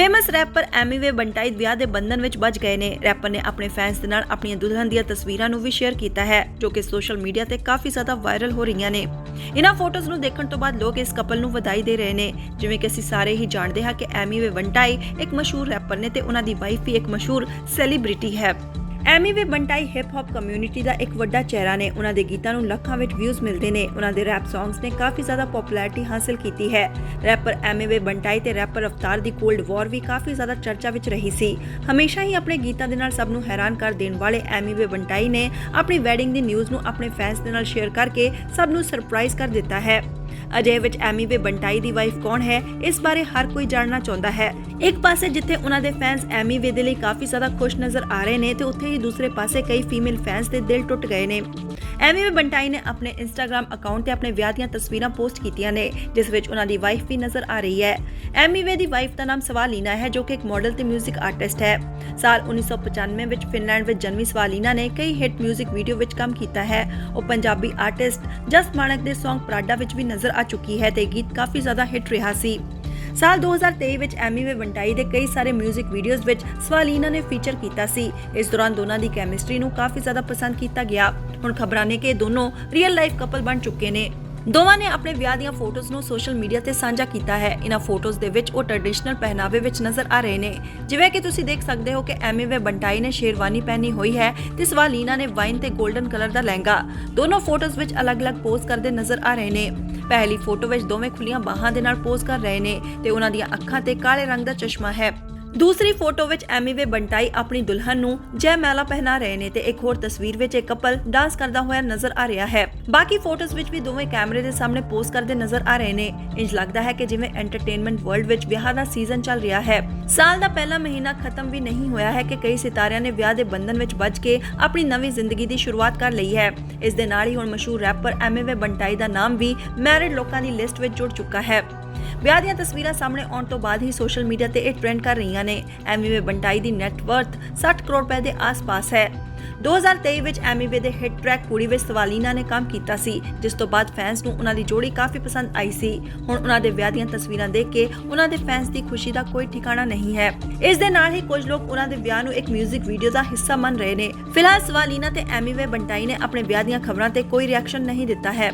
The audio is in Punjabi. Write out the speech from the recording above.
ਫੇਮਸ ਰੈਪਰ ਐਮੀਵੇ ਬੰਟਾਈ ਵਿਆਹ ਦੇ ਬੰਧਨ ਵਿੱਚ ਵੱਜ ਗਏ ਨੇ। ਰੈਪਰ ਨੇ ਆਪਣੇ ਫੈਨਸ ਦੇ ਨਾਲ ਆਪਣੀਆਂ ਦੁਲਹਨ ਦੀਆਂ ਤਸਵੀਰਾਂ ਨੂੰ ਵੀ ਸ਼ੇਅਰ ਕੀਤਾ ਹੈ, ਜੋ ਕਿ ਸੋਸ਼ਲ ਮੀਡੀਆ ਤੇ ਕਾਫੀ ਜ਼ਿਆਦਾ ਵਾਇਰਲ ਹੋ ਰਹੀਆਂ ਨੇ। ਇਹਨਾਂ ਫੋਟੋਜ਼ ਨੂੰ ਦੇਖਣ ਤੋਂ ਬਾਅਦ ਲੋਕ ਇਸ ਕਪਲ ਨੂੰ ਵਧਾਈ ਦੇ ਰਹੇ ਨੇ। ਜਿਵੇਂ ਕਿ ਅਸੀਂ ਸਾਰੇ ਹੀ ਜਾਣਦੇ ਹਾਂ ਕਿ ਐਮੀਵੇ ਬੰਟਾਈ ਇੱਕ ਮਸ਼ਹੂਰ ਰੈਪਰ ਨੇ ਤੇ ਉਹਨਾਂ ਦੀ ਵਾਈਫ ਵੀ ਇੱਕ ਮਸ਼ਹੂਰ ਸੈਲੀਬ੍ਰਿਟੀ ਹੈ। Emiway Bantai hip hop community ਦਾ ਇੱਕ ਵੱਡਾ ਚਿਹਰਾ ਨੇ। ਉਹਨਾਂ ਦੇ ਗੀਤਾਂ ਨੂੰ ਲੱਖਾਂ ਵਿੱਚ ਵਿਊਜ਼ ਮਿਲਦੇ ਨੇ। ਉਹਨਾਂ ਦੇ ਰੈਪ ਸੌਂਗਸ ਨੇ ਕਾਫੀ ਜ਼ਿਆਦਾ ਪਪੂਲੈਰਿਟੀ ਹਾਸਲ ਕੀਤੀ ਹੈ। ਰੈਪਰ ਐਮੀਵੇ ਬੰਟਾਈ ਤੇ ਰੈਪਰ ਅਵਤਾਰ ਦੀ ਕੋਲਡ ਵਾਰ ਵੀ ਕਾਫੀ ਜ਼ਿਆਦਾ ਚਰਚਾ ਵਿੱਚ ਰਹੀ ਸੀ। ਹਮੇਸ਼ਾ ਹੀ ਆਪਣੇ ਗੀਤਾਂ ਦੇ ਨਾਲ ਸਭ ਨੂੰ ਹੈਰਾਨ ਕਰ ਦੇਣ ਵਾਲੇ ਐਮੀਵੇ ਬੰਟਾਈ ਨੇ ਆਪਣੀ ਵੈਡਿੰਗ ਦੀ ਨਿਊਜ਼ ਨੂੰ ਆਪਣੇ ਫੈਨਸ ਦੇ ਨਾਲ ਸ਼ੇਅਰ ਕਰਕੇ ਸਭ ਨੂੰ ਸਰਪ੍ਰਾਈਜ਼ ਕਰ ਦਿੱਤਾ ਹੈ। ਅਜੇ ਵਿੱਚ ਐਮੀਵੇ ਬੰਟਾਈ ਦੀ ਵਾਈਫ ਕੌਣ ਹੈ, ਇਸ ਬਾਰੇ ਹਰ ਕੋਈ ਜਾਣਨਾ ਚਾਹੁੰਦਾ ਹੈ। ਇੱਕ ਪਾਸੇ ਜਿੱਥੇ ਉਹਨਾਂ ਦੇ ਫੈਨਸ ਐਮੀਵੇ ਦੇ ਲਈ ਕਾਫੀ ਜ਼ਿਆਦਾ ਖੁਸ਼ ਨਜ਼ਰ ਆ ਰਹੇ ਨੇ, ਤੇ ਉੱਥੇ ਹੀ ਦੂਸਰੇ ਪਾਸੇ ਕਈ ਫੀਮੇਲ ਫੈਨਸ ਦੇ ਦਿਲ ਟੁੱਟ ਗਏ ਨੇ। ਐਮੀਵੇ ਬੰਟਾਈ ਨੇ ਆਪਣੇ ਇੰਸਟਾਗ੍ਰam ਅਕਾਊਂਟ ਤੇ ਆਪਣੇ ਵਿਆਹ ਦੀਆਂ ਤਸਵੀਰਾਂ ਪੋਸਟ ਕੀਤੀਆਂ ਨੇ ਜਿਸ ਵਿੱਚ ਉਹਨਾਂ ਦੀ ਵਾਈਫ ਵੀ ਨਜ਼ਰ ਆ ਰਹੀ ਹੈ ਐਮੀਵੇ ਦੀ ਵਾਈਫ ਦਾ ਨਾਮ ਸਵਾਲੀਨਾ ਹੈ ਜੋ ਕਿ ਇੱਕ ਮਾਡਲ ਤੇ 뮤직 ਆਰਟਿਸਟ ਹੈ ਸਾਲ 1995 ਵਿੱਚ ਫਿਨਲੈਂਡ ਵਿੱਚ ਜਨਮੀ ਸਵਾਲੀਨਾ ਨੇ ਕਈ ਹਿੱਟ 뮤직 ਵੀਡੀਓ ਵਿੱਚ ਕੰਮ ਕੀਤਾ ਹੈ ਉਹ ਪੰਜਾਬੀ ਆਰਟਿਸਟ ਜਸ ਮਾਨਕ ਦੇ Song ਪ੍ਰਾਡਾ ਵਿੱਚ ਵੀ ਨਜ਼ਰ ਆ ਚੁੱਕੀ ਹੈ ਤੇ ਇਹ ਗੀਤ ਕਾਫੀ ਜ਼ਿਆਦਾ ਹਿੱਟ ਰਿਹਾ ਸੀ ਸਾਲ 2023 ਵਿੱਚ ਐਮੀਵੇ ਬੰਟਾਈ ਦੇ ਕਈ ਸਾਰੇ 뮤직 ਵੀਡੀਓਜ਼ ਵਿੱਚ ਸਵਾਲੀਨਾ ਨੇ ਫੀਚਰ ਕੀਤਾ ਸੀ ਇਸ ਦੌਰਾਨ ਦੋਨਾਂ ਦੀ ਕੈਮਿਸਟਰੀ ਨੂੰ ਕਾਫੀ ਜ਼ਿਆਦਾ ਪਸੰਦ ਕੀਤਾ ਗਿਆ ਹੁਣ ਖਬਰਾਂ ਨੇ ਕਿ ਦੋਨੋਂ ਰੀਅਲ ਲਾਈਫ ਕਪਲ ਬਣ ਚੁੱਕੇ ਨੇ। ਦੋਵਾਂ ਨੇ ਆਪਣੇ ਵਿਆਹ ਦੀਆਂ ਫੋਟੋਜ਼ ਨੂੰ ਸੋਸ਼ਲ ਮੀਡੀਆ ਤੇ ਸਾਂਝਾ ਕੀਤਾ ਹੈ। ਇਹਨਾਂ ਫੋਟੋਜ਼ ਦੇ ਵਿੱਚ ਉਹ ਟ੍ਰੈਡੀਸ਼ਨਲ ਪਹਿਨਾਵੇ ਵਿੱਚ ਨਜ਼ਰ ਆ ਰਹੇ ਨੇ। ਜਿਵੇਂ ਕਿ ਤੁਸੀਂ ਦੇਖ ਸਕਦੇ ਹੋ ਕਿ ਐਮੀਵੇ ਬੰਟਾਈ ਨੇ ਸ਼ੇਰਵਾਨੀ ਪਹਿਨੀ ਹੋਈ ਹੈ ਤੇ ਸਵਾਲੀਨਾ ਨੇ ਵਾਈਨ ਤੇ 골ਡਨ ਕਲਰ ਦਾ ਲਹਿੰਗਾ। ਦੋਨੋਂ ਫੋਟੋਜ਼ ਵਿੱਚ ਅਲੱਗ-ਅਲੱਗ ਪੋਜ਼ ਕਰਦੇ ਨਜ਼ਰ ਆ ਰਹੇ ਨੇ। ਪਹਿਲੀ ਫੋਟੋ ਵਿੱਚ ਦੋਵੇਂ ਖੁੱਲੀਆਂ ਬਾਹਾਂ ਦੇ ਨਾਲ ਪੋਜ਼ ਕਰ ਰਹੇ ਨੇ ਤੇ ਉਹਨਾਂ ਦੀਆਂ ਅੱਖਾਂ ਤੇ ਕਾਲੇ ਰੰਗ ਦਾ ਚਸ਼ਮਾ ਹੈ। ਦੂਸਰੀ ਫੋਟੋ ਵਿੱਚ ਐਮੀਵੇ ਬੰਟਾਈ ਆਪਣੀ ਦੁਲਹਨ ਨੂੰ ਜੈ ਮਾਲਾ ਪਹਿਨਾ ਰਹੇ ਨੇ ਤੇ ਇੱਕ ਹੋਰ ਤਸਵੀਰ ਵਿੱਚ ਇੱਕ ਕਪਲ ਡਾਂਸ ਕਰਦਾ ਹੋਇਆ ਨਜ਼ਰ ਆ ਰਿਹਾ ਹੈ। ਬਾਕੀ ਫੋਟੋਜ਼ ਵਿੱਚ ਵੀ ਦੋਵੇਂ ਕੈਮਰੇ ਦੇ ਸਾਹਮਣੇ ਪੋਜ਼ ਕਰਦੇ ਨਜ਼ਰ ਆ ਰਹੇ ਨੇ। ਇੰਜ ਲੱਗਦਾ ਹੈ ਕਿ ਜਿਵੇਂ ਐਂਟਰਟੇਨਮੈਂਟ ਵਰਲਡ ਵਿੱਚ ਵਿਆਹ ਦਾ ਸੀਜ਼ਨ ਚੱਲ ਰਿਹਾ ਹੈ। ਸਾਲ ਦਾ ਪਹਿਲਾ ਮਹੀਨਾ ਖਤਮ ਵੀ ਨਹੀਂ ਹੋਇਆ ਹੈ ਕਿ ਕਈ ਸਿਤਾਰਿਆਂ ਨੇ ਵਿਆਹ ਦੇ ਬੰਧਨ ਵਿੱਚ ਵੱਜ ਕੇ ਆਪਣੀ ਨਵੀਂ ਜ਼ਿੰਦਗੀ ਦੀ ਸ਼ੁਰੂਆਤ ਕਰ ਲਈ ਹੈ। ਇਸ ਦੇ ਨਾਲ ਹੀ ਹੁਣ ਮਸ਼ਹੂਰ ਰੈਪਰ ਐਮੀਵੇ ਬੰਟਾਈ ਦਾ ਨਾਮ ਵੀ ਮੈਰਿਡ ਲੋਕਾਂ ਦੀ ਲਿਸਟ ਵਿੱਚ ਜੁੜ ਚੁੱਕਾ ਹੈ। ਵਿਆਹ ਦੀਆਂ ਤਸਵੀਰਾਂ ਸਾਹਮਣੇ ਆਉਣ ਤੋਂ ਬਾਅਦ ਹੀ ਸੋਸ਼ਲ ਮੀਡੀਆ ਤੇ ਇਹ ਟ੍ਰੈਂਡ ਕਰ ਰਹੀਆਂ ਨੇ। ਐਮੀਵੇ ਬੰਟਾਈ ਦੀ ਨੈਟ ਵਰਥ 60 ਕਰੋੜ ਰੁਪਏ ਦੇ ਆਸ-ਪਾਸ ਹੈ। 2023 ਵਿੱਚ ਐਮੀਵੇ ਦੇ ਹਿੱਟ ਟਰੈਕ ਕੁੜੀ ਵਿੱਚ ਸਵਾਲੀਨਾ ਨੇ ਕੰਮ ਕੀਤਾ ਸੀ, ਜਿਸ ਤੋਂ ਬਾਅਦ ਫੈਨਸ ਨੂੰ ਉਹਨਾਂ ਦੀ ਜੋੜੀ ਕਾਫੀ ਪਸੰਦ ਆਈ ਸੀ। ਹੁਣ ਉਹਨਾਂ ਦੇ ਵਿਆਹ ਦੀਆਂ ਤਸਵੀਰਾਂ ਦੇਖ ਕੇ ਉਹਨਾਂ ਦੇ ਫੈਨਸ ਦੀ ਖੁਸ਼ੀ ਦਾ ਕੋਈ ਠਿਕਾਣਾ ਨਹੀਂ ਹੈ। ਇਸ ਦੇ ਨਾਲ ਹੀ ਕੁਝ ਲੋਕ ਉਹਨਾਂ ਦੇ ਵਿਆਹ ਨੂੰ ਇੱਕ 뮤직 ਵੀਡੀਓ ਦਾ ਹਿੱਸਾ ਮੰਨ ਰਹੇ ਨੇ। ਫਿਲਹਾਲ ਸਵਾਲੀਨਾ ਤੇ ਐਮੀਵੇ ਬੰਟਾਈ ਨੇ ਆਪਣੇ ਵਿਆਹ ਦੀਆਂ ਖਬਰਾਂ ਤੇ ਕੋਈ ਰਿਐਕਸ਼ਨ ਨਹੀਂ ਦਿੱਤਾ ਹੈ।